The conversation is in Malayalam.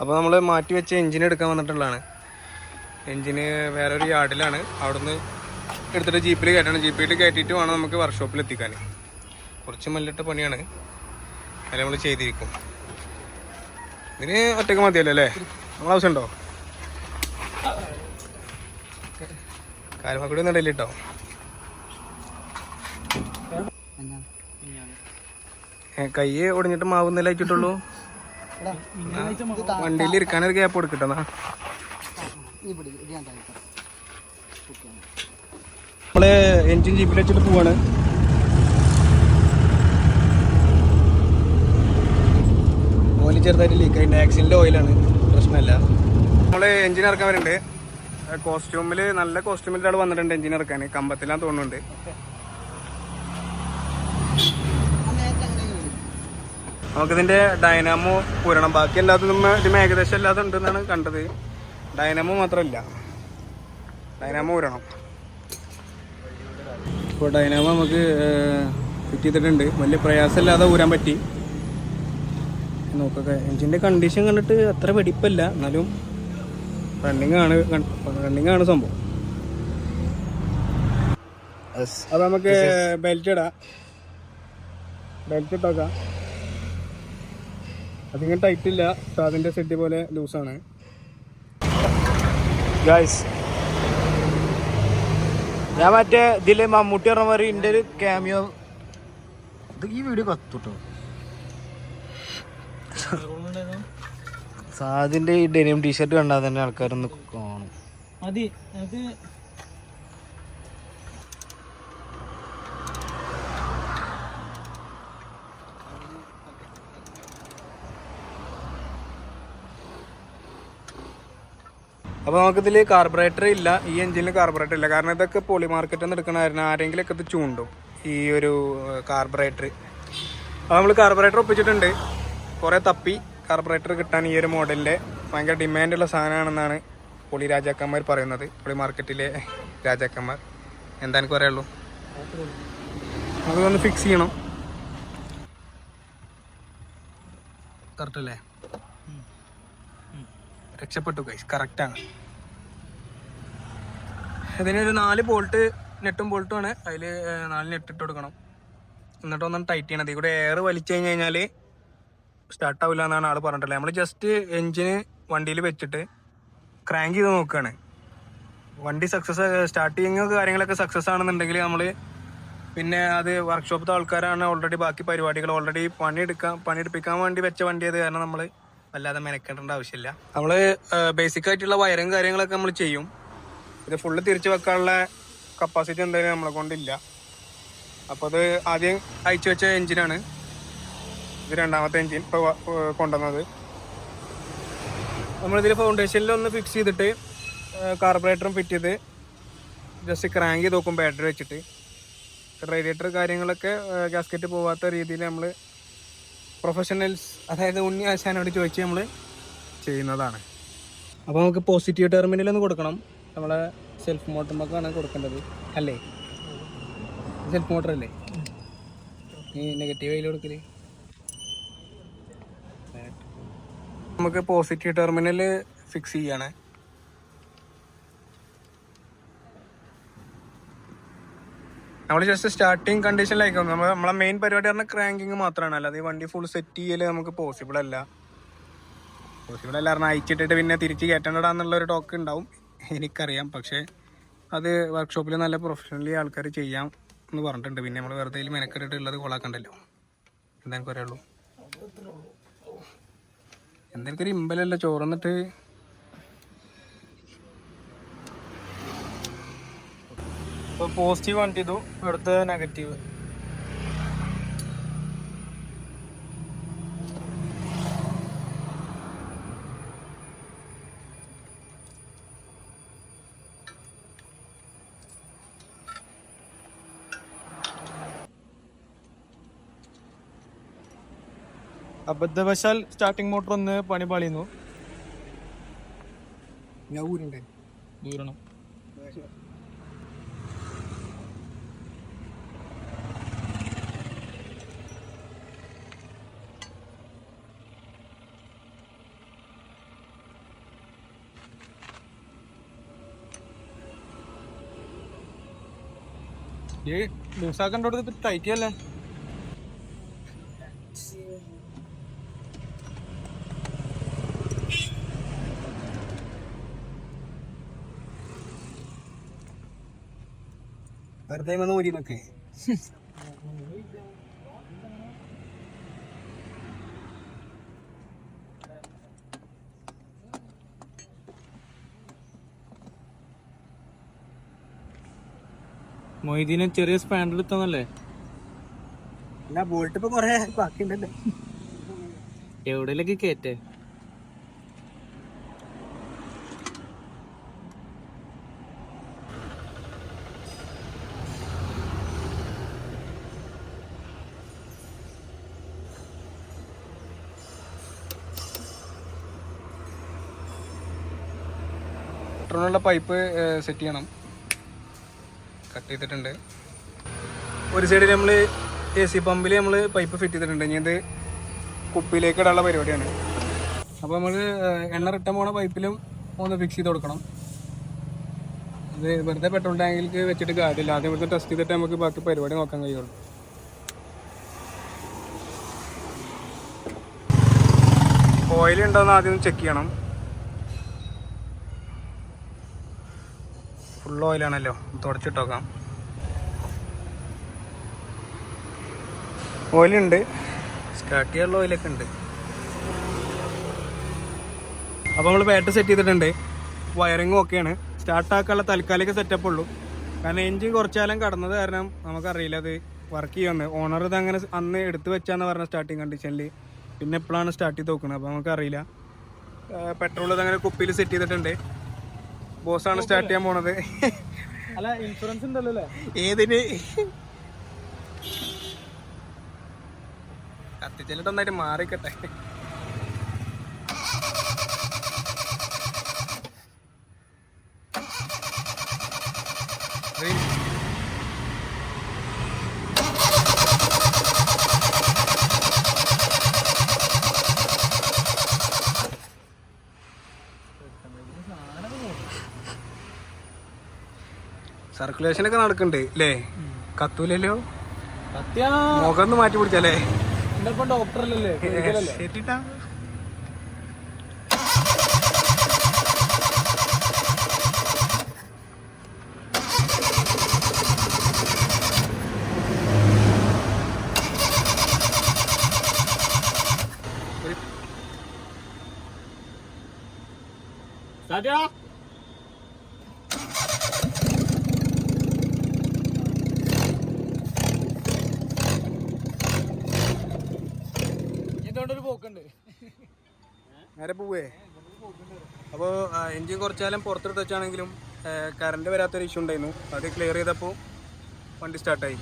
അപ്പോൾ നമ്മൾ മാറ്റി വെച്ച എഞ്ചിൻ എടുക്കാൻ വന്നിട്ടുള്ളതാണ്. എഞ്ചിന് വേറെ ഒരു യാർഡിലാണ്. അവിടുന്ന് എടുത്തിട്ട് ജീപ്പിൽ കയറ്റണം. ജീപ്പിൽ കയറ്റിയിട്ട് വേണം നമുക്ക് വർക്ക്ഷോപ്പിൽ എത്തിക്കാൻ കുറച്ച് മല്ലിട്ട പണിയാണ്. അത് നമ്മൾ ചെയ്തിരിക്കും. ഇതിന് ഒറ്റയ്ക്ക് മതിയല്ലോ അല്ലേ? നമ്മൾ ആവശ്യമുണ്ടോ? കാര്യമാക്കൂടി ഒന്നും ഇടയില്ല കേട്ടോ കൈ ഒടിഞ്ഞിട്ട് മാവുന്നില്ല അയച്ചിട്ടുള്ളൂ. വണ്ടിയിൽ ഇരിക്കാനൊരു ഗ്യാപ്പ് കൊടുക്കട്ടെ നമ്മൾ എൻജിൻ ജീപ്പിൽ വെച്ചിട്ട് പോവാണ്. ഓയിൽ ചെറുതായിട്ട് ലീക്ക് ആയിട്ട് ആക്സിഡന്റ് ഓയിലാണ് പ്രശ്നമല്ല. നമ്മൾ എൻജിൻ ഇറക്കാൻ വരുന്നുണ്ട് കോസ്റ്റ്യൂമിൽ നല്ല കോസ്റ്റ്യൂമിൽ ഒരാൾ വന്നിട്ടുണ്ട് എൻജിൻ ഇറക്കാൻ. കമ്പത്തിലാന്ന് തോന്നുന്നുണ്ട്. നമുക്കിതിന്റെ ഡൈനാമോ പൂരണം. ബാക്കി എല്ലാത്തിനും ഇതിന് ഏകദേശം എല്ലാതും ഉണ്ടെന്നാണ് കണ്ടത്. ഡൈനാമോ മാത്രമല്ല ഡൈനാമോ പൂരണം ഇപ്പോൾ ഡൈനാമോ നമുക്ക് ഫിറ്റ് ചെയ്തിട്ടുണ്ട്. വലിയ പ്രയാസമില്ലാതെ ഊരാൻ പറ്റി. നോക്കൊക്കെ. എഞ്ചിന്റെ കണ്ടീഷൻ കണ്ടിട്ട് അത്ര വെടിപ്പല്ല. എന്നാലും റണ്ണിങ് ആണ് റണ്ണിങ് ആണ് സംഭവം. അപ്പൊ നമുക്ക് ബെൽറ്റ് ഇടാം. ബെൽറ്റ് ഇട്ടോക്കാം. അതിങ്ങനെ ടൈറ്റ് ഇല്ല. അതിന്റെ സെറ്റ് പോലെ ലൂസാണ് ഗായ്സ് ഞാൻ മറ്റേ ഇതിൽ മമ്മൂട്ടി പറഞ്ഞ മാതിരി എന്റെ ഒരു ക്യാമിയോ ഈ വീഡിയോ കത്തുട്ടോ. സാദിന്റെ ഈ ഡെനിം ടീഷർട്ട് കണ്ടാൽ തന്നെ ആൾക്കാരൊന്ന് കാണും. അപ്പോൾ നമുക്കിതിൽ കാർബറേറ്റർ ഇല്ല ഈ എഞ്ചിനിൽ കാർബറേറ്റർ ഇല്ല. കാരണം ഇതൊക്കെ പോളി മാർക്കറ്റിൽ നിന്ന് എടുക്കണമായിരുന്നു ആരെങ്കിലും ഒക്കെ ഇത് ചൂണ്ടും ഈ ഒരു കാർബറേറ്റർ അപ്പോൾ നമ്മൾ കാർബറേറ്റർ ഒപ്പിച്ചിട്ടുണ്ട്. കുറേ തപ്പി കാർബറേറ്റർ കിട്ടാൻ ഈ ഒരു മോഡലിന്റെ ഭയങ്കര ഡിമാൻഡുള്ള സാധനമാണെന്നാണ് പൊളി രാജാക്കന്മാർ പറയുന്നത്. പൊളി മാർക്കറ്റിലെ രാജാക്കന്മാർ. എന്താ എനിക്ക് പറയുള്ളൂ അതൊന്ന് ഫിക്സ് ചെയ്യണം. കറക്റ്റ് അല്ലേ? രക്ഷപ്പെട്ടു കൈസ് കറക്റ്റാണ് ഇതിനൊരു നാല് ബോൾട്ട് നെട്ടും ബോൾട്ടും ആണ്. അതിൽ നാല് നെറ്റ് ഇട്ട് കൊടുക്കണം. എന്നിട്ട് ഒന്നും ടൈറ്റ് ചെയ്യണം. ഇതിൽ കൂടെ എയർ വലിച്ചു കഴിഞ്ഞ് കഴിഞ്ഞാൽ സ്റ്റാർട്ട് ആവില്ല എന്നാണ് ആൾ പറഞ്ഞിട്ടുള്ളത്. നമ്മൾ ജസ്റ്റ് എഞ്ചിന് വണ്ടിയിൽ വെച്ചിട്ട് ക്രാങ്ക് ചെയ്ത് നോക്കുകയാണ് വണ്ടി സക്സസ് സ്റ്റാർട്ടിങ് കാര്യങ്ങളൊക്കെ സക്സസ് ആണെന്നുണ്ടെങ്കിൽ നമ്മൾ പിന്നെ അത് വർക്ക്ഷോപ്പിലത്തെ ആൾക്കാരാണ് ഓൾറെഡി ബാക്കി പരിപാടികൾ ഓൾറെഡി പണിയെടുക്കാൻ പണിയെടുപ്പിക്കാൻ വേണ്ടി വെച്ച വണ്ടി അത് കാരണം നമ്മൾ വല്ലാതെ മെനക്കേണ്ട ആവശ്യമില്ല. നമ്മൾ ബേസിക് ആയിട്ടുള്ള വയറും കാര്യങ്ങളൊക്കെ നമ്മൾ ചെയ്യും. ഇത് ഫുള്ള് തിരിച്ചു വെക്കാനുള്ള കപ്പാസിറ്റി എന്തായാലും നമ്മളെ കൊണ്ടില്ല. അപ്പോൾ അത് ആദ്യം അയച്ചു വെച്ച എഞ്ചിനാണ് ഇത് രണ്ടാമത്തെ എഞ്ചിൻ ഇപ്പോൾ കൊണ്ടുവന്നത്. നമ്മളിതിൽ ഫൗണ്ടേഷനിൽ ഒന്ന് ഫിക്സ് ചെയ്തിട്ട് കാർബറേറ്ററും ഫിറ്റ് ചെയ്ത് ജസ്റ്റ് ക്രാങ്ക് ചെയ്ത് നോക്കും ബാറ്ററി വെച്ചിട്ട്. റേഡിയേറ്റർ കാര്യങ്ങളൊക്കെ ഗാസ്കറ്റ് പോവാത്ത രീതിയിൽ നമ്മൾ പ്രൊഫഷണൽസ് അതായത് ഉണ്ണി ആശാനോട് ചോദിച്ച് നമ്മൾ ചെയ്യുന്നതാണ്. അപ്പോൾ നമുക്ക് പോസിറ്റീവ് ടെർമിനൽ ഒന്ന് കൊടുക്കണം. നമ്മളെ സെൽഫ് മോട്ടറിനൊക്കെയാണ് കൊടുക്കേണ്ടത്. അല്ലേ? സെൽഫ് മോട്ടർ അല്ലേ? ഈ നെഗറ്റീവ് അതിൽ കൊടുക്കൽ. നമുക്ക് പോസിറ്റീവ് ടെർമിനൽ ഫിക്സ് ചെയ്യാണ്. നമ്മൾ ജസ്റ്റ് സ്റ്റാർട്ടിങ് കണ്ടീഷനിലായിരിക്കും നമ്മൾ നമ്മളെ മെയിൻ പരിപാടി പറഞ്ഞാൽ ക്രാങ്കിങ് മാത്രമാണ് അല്ലാതെ വണ്ടി ഫുൾ സെറ്റ് ചെയ്യൽ നമുക്ക് പോസിബിൾ അല്ല. പോസിബിൾ അല്ല കാരണം അയച്ചിട്ടിട്ട് പിന്നെ തിരിച്ച് കയറ്റേണ്ടതാന്നുള്ള ഒരു ടോക്ക് ഉണ്ടാവും എനിക്കറിയാം. പക്ഷേ അത് വർക്ക്ഷോപ്പിൽ നല്ല പ്രൊഫഷണലി ആൾക്കാർ ചെയ്യാം എന്ന് പറഞ്ഞിട്ടുണ്ട്. പിന്നെ നമ്മൾ വെറുതെ മെനക്കെട്ടിട്ടുള്ളത് കൊളാക്കണ്ടല്ലോ എന്താ എനിക്ക് പറയുള്ളൂ എന്തെങ്കിലും ഒരു ഇമ്പലല്ല? ചോറന്നിട്ട് ഇപ്പൊ പോസിറ്റീവ് വണ്ടി ഇവിടുത്തെ നെഗറ്റീവ് അബദ്ധവശാൽ സ്റ്റാർട്ടിംഗ് മോട്ടർ ഒന്ന് പണി പാളിയുന്നു. ഞാൻ ഊരണ്ടേ. ഊരണം. ലൂസാക്കണ്ടോടത്ത് ടൈറ്റ് അല്ലേ? വെറുതെ വന്ന് ഊരി നോക്കേ മൊയ്തീനെ ചെറിയ സ്പാൻഡർ എടുത്തന്നല്ലേ അല്ല ബോൾട്ട് ഇപ്പൊ കൊറേ ബാക്കിണ്ടല്ലേ. എവിടെയൊക്കെ കേറ്റേ? പെട്രോളിനുള്ള പൈപ്പ് സെറ്റ് ചെയ്യണം. കട്ട് ചെയ്തിട്ടുണ്ട്. ഒരു സൈഡിൽ നമ്മൾ എ സി പമ്പിൽ നമ്മൾ പൈപ്പ് ഫിറ്റ് ചെയ്തിട്ടുണ്ട്. ഇനി ഇത് കുപ്പിയിലേക്ക് ഇടാനുള്ള പരിപാടിയാണ്. അപ്പോൾ നമ്മൾ എണ്ണ റിട്ടേൺ പോണ പൈപ്പിലും ഒന്ന് ഫിക്സ് ചെയ്ത് കൊടുക്കണം. അത് വെറുതെ പെട്രോൾ ടാങ്കിലേക്ക് വെച്ചിട്ട് കാര്യമില്ല. ആദ്യം ഇവിടുത്തെ ടെസ്റ്റ് ചെയ്തിട്ട് നമുക്ക് ബാക്കി പരിപാടി നോക്കാൻ കഴിയുള്ളൂ. ഓയിൽ ഉണ്ടോ എന്ന് ആദ്യം ചെക്ക് ചെയ്യണം. ഫുൾ ഓയിലാണല്ലോ തുടച്ചിട്ട് നോക്കാം ഓയിലുണ്ട്. സ്റ്റാർട്ട് ചെയ്യാനുള്ള ഓയിലൊക്കെ ഉണ്ട്. അപ്പോൾ നമ്മൾ ബാറ്ററി സെറ്റ് ചെയ്തിട്ടുണ്ട്. വയറിങ്ങും ഒക്കെയാണ് സ്റ്റാർട്ട് ആക്കാനുള്ള തൽക്കാലിക സെറ്റപ്പ് ഉള്ളൂ. കാരണം എഞ്ചിൻ കുറച്ചാലും കടന്നത് കാരണം നമുക്കറിയില്ല അത് വർക്ക് ചെയ്യുമെന്ന് ഓണർ ഇത് അങ്ങനെ അന്ന് എടുത്തു വെച്ചാന്ന് പറഞ്ഞ സ്റ്റാർട്ടിങ് കണ്ടീഷനിൽ പിന്നെ എപ്പോഴാണ് സ്റ്റാർട്ട് ചെയ്ത് നോക്കുന്നത് അപ്പോൾ നമുക്കറിയില്ല. പെട്രോൾ ഇതങ്ങനെ കുപ്പിയിൽ സെറ്റ് ചെയ്തിട്ടുണ്ട്. ബോസാണ് സ്റ്റാർട്ട് ചെയ്യാൻ പോണത്. അല്ല ഇൻഷുറൻസ് ഉണ്ടല്ലോ അല്ലേ? ഏതിന്? കത്തിച്ചിട്ട് ഒന്നായിട്ട് മാറിക്കട്ടെ. സർക്കുലേഷൻ ഒക്കെ നടക്കണ്ട് അല്ലേ കത്തൂലല്ലോ? മുഖം മാറ്റി പിടിച്ചല്ലേ ഡോക്ടറല്ലേ? ശരിട്ടാ. ഇതുകൊണ്ടൊരു പോക്കുണ്ട്. നേരെ പോവേ. അപ്പോൾ എൻജിൻ കുറച്ചാലും പുറത്തെടുത്ത് വെച്ചാണെങ്കിലും കറണ്ട് വരാത്തൊരു ഇഷ്യൂ ഉണ്ടായിരുന്നു. അത് ക്ലിയർ ചെയ്തപ്പോൾ വണ്ടി സ്റ്റാർട്ടായി